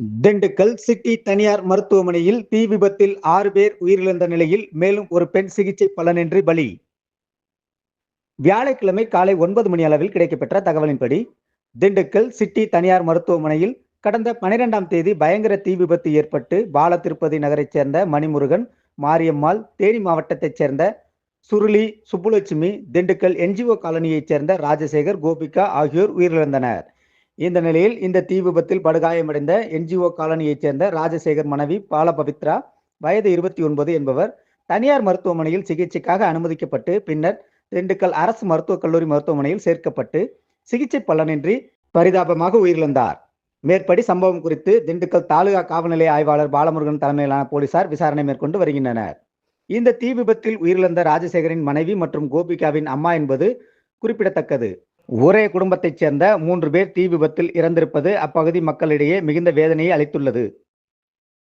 Dindigul city தனியார் மருத்துவமனையில் தீ விபத்தில் ஆறு பேர் உயிரிழந்த நிலையில் மேலும் ஒரு பெண் சிகிச்சை பலனின்றி பலி. வியாழக்கிழமை காலை ஒன்பது மணி அளவில் கிடைக்கப்பெற்ற தகவலின்படி திண்டுக்கல் சிட்டி தனியார் மருத்துவமனையில் கடந்த பனிரெண்டாம் தேதி பயங்கர தீ விபத்து ஏற்பட்டு பால திருப்பதி நகரைச் சேர்ந்த மணிமுருகன் மாரியம்மாள் தேனி மாவட்டத்தைச் சேர்ந்த சுருளி சுப்புலட்சுமி திண்டுக்கல் என்ஜிஓ காலனியைச் சேர்ந்த ராஜசேகர் கோபிகா ஆகியோர் உயிரிழந்தனர். இந்த நிலையில் இந்த தீ விபத்தில் படுகாயமடைந்த என்ஜிஓ காலனியைச் சேர்ந்த ராஜசேகர் மனைவி பாலபவித்ரா வயது இருபத்தி ஒன்பது என்பவர் தனியார் மருத்துவமனையில் சிகிச்சைக்காக அனுமதிக்கப்பட்டு பின்னர் திண்டுக்கல் அரசு மருத்துவக் கல்லூரி மருத்துவமனையில் சேர்க்கப்பட்டு சிகிச்சை பலனின்றி பரிதாபமாக உயிரிழந்தார். மேற்படி சம்பவம் குறித்து திண்டுக்கல் தாலுகா காவல்நிலைய ஆய்வாளர் பாலமுருகன் தலைமையிலான போலீசார் விசாரணை மேற்கொண்டு வருகின்றனர். இந்த தீ விபத்தில் உயிரிழந்த ராஜசேகரின் மனைவி மற்றும் கோபிகாவின் அம்மா என்பது குறிப்பிடத்தக்கது. ஒரே குடும்பத்தைச் சேர்ந்த மூன்று பேர் தீ விபத்தில் இறந்திருப்பது அப்பகுதி மக்களிடையே மிகுந்த வேதனையை அளித்துள்ளது.